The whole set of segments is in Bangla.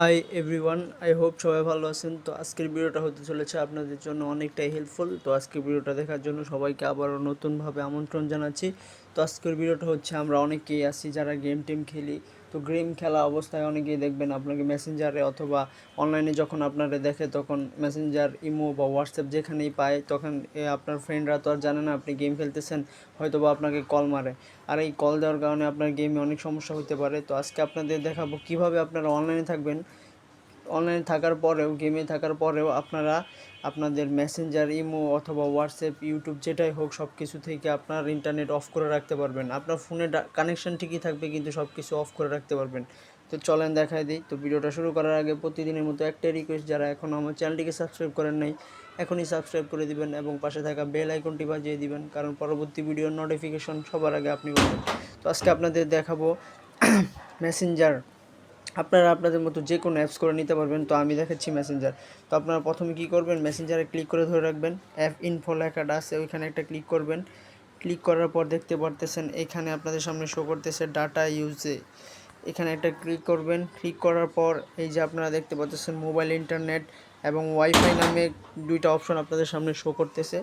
হাই এভরিওয়ান আই হোপ সবাই ভালো আছেন। তো আজকের ভিডিওটা হতে চলেছে আপনাদের জন্য অনেকটাই হেল্পফুল তো আজকের ভিডিওটা দেখার জন্য সবাইকে আবারও নতুনভাবে আমন্ত্রণ জানাচ্ছি। তো আজকের ভিডিওটা হচ্ছে আমরা অনেকেই আছি যারা গেম টেম খেলি তো গেম খেলা অবস্থায় অনেকেই দেখবেন আপনাকে মেসেঞ্জারে অথবা অনলাইনে যখন আপনারা দেখে তখন মেসেঞ্জার ইমো বা হোয়াটসঅ্যাপ যেখানেই পায়, তখন আপনার ফ্রেন্ডরা তো আর জানে না আপনি গেম খেলতেছেন হয়তো বা আপনাকে কল মারে। আর এই কল দেওয়ার কারণে আপনার গেমে অনেক সমস্যা হতে পারে। তো আজকে আপনাদের দেখাবো কীভাবে আপনারা অনলাইনে থাকবেন। অনলাইনে থাকার পরেও গেমে থাকার পরেও আপনারা আপনাদের মেসেঞ্জার ইমো অথবা হোয়াটসঅ্যাপ ইউটিউব যেটাই হোক সব কিছু থেকে আপনার ইন্টারনেট অফ করে রাখতে পারবেন। আপনার ফোনে কানেকশান ঠিকই থাকবে কিন্তু সব কিছু অফ করে রাখতে পারবেন। তো চলেন দেখাই দিই। তো ভিডিওটা শুরু করার আগে প্রতিদিনের মতো একটাই রিকোয়েস্ট যারা এখনও আমার চ্যানেলটিকে সাবস্ক্রাইব করেন নাই, এখনই সাবস্ক্রাইব করে দিবেন এবং পাশে থাকা বেল আইকনটি বাজিয়ে দিবেন, কারণ পরবর্তী ভিডিওর নোটিফিকেশন সবার আগে আপনি পাবেন। তো আজকে আপনাদের দেখাবো মেসেঞ্জার আপনারা আপনাদের মতো যে কোনো অ্যাপস করে নিতে পারবেন। তো আমি দেখাচ্ছি মেসেঞ্জার তো আপনারা প্রথমে কী করবেন? মেসেঞ্জারে ক্লিক করে ধরে রাখবেন। অ্যাপ ইনফো লেখাটা আছে, ওইখানে একটা ক্লিক করবেন। ক্লিক করার পর দেখতে পারতেছেন, এখানে আপনাদের সামনে শো করতেছে ডাটা ইউজে এখানে একটা ক্লিক করবেন। ক্লিক করার পর এই যে আপনারা দেখতে পাচ্ছেন মোবাইল ইন্টারনেট এবং ওয়াইফাই নামে দুইটা অপশন আপনাদের সামনে শো করতেছে।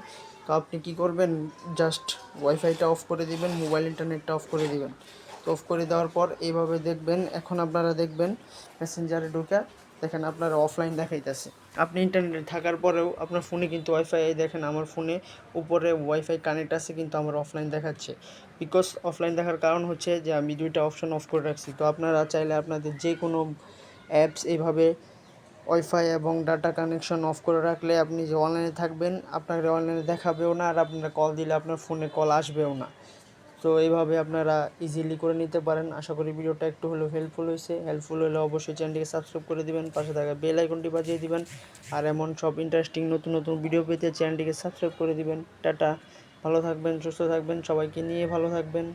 তো আপনি কি করবেন? জাস্ট ওয়াইফাইটা অফ করে দিবেন মোবাইল ইন্টারনেটটা অফ করে দিবেন। তো অফ করে দেওয়ার পর এইভাবে দেখবেন, এখন আপনারা দেখবেন মেসেঞ্জারে ঢুকে দেখেন আপনার অফলাইন দেখাইতেছে। আপনি ইন্টারনেটে থাকার পরেও আপনার ফোনে কিন্তু ওয়াইফাই দেখেন, আমার ফোনে উপরে ওয়াইফাই কানেক্ট আছে কিন্তু আমার অফলাইন দেখাচ্ছে। বিকজ অফলাইন দেখার কারণ হচ্ছে যে আমি দুইটা অপশন অফ করে রাখছি। তো আপনারা চাইলে আপনাদের যে কোনো অ্যাপস এইভাবে ওয়াইফাই এবং ডাটা কানেকশন অফ করে রাখলে আপনি যে অনলাইনে থাকবেন, আপনাকে অনলাইনে দেখাবেও না আর আপনারা কল দিলে আপনার ফোনে কল আসবেও না। তো এইভাবে আপনারা ইজিলি করে নিতে পারেন। আশা করি ভিডিওটা একটু হলেও হেল্পফুল হয়েছে। হেল্পফুল হলে অবশ্যই চ্যানেলটিকে সাবস্ক্রাইব করে দেবেন, পাশে থাকা বেল আইকনটি বাজিয়ে দিবেন। আর এমন সব ইন্টারেস্টিং নতুন নতুন ভিডিও পেতে চ্যানেলটিকে সাবস্ক্রাইব করে দিবেন। টাটা। ভালো থাকবেন, সুস্থ থাকবেন, সবাইকে নিয়ে ভালো থাকবেন।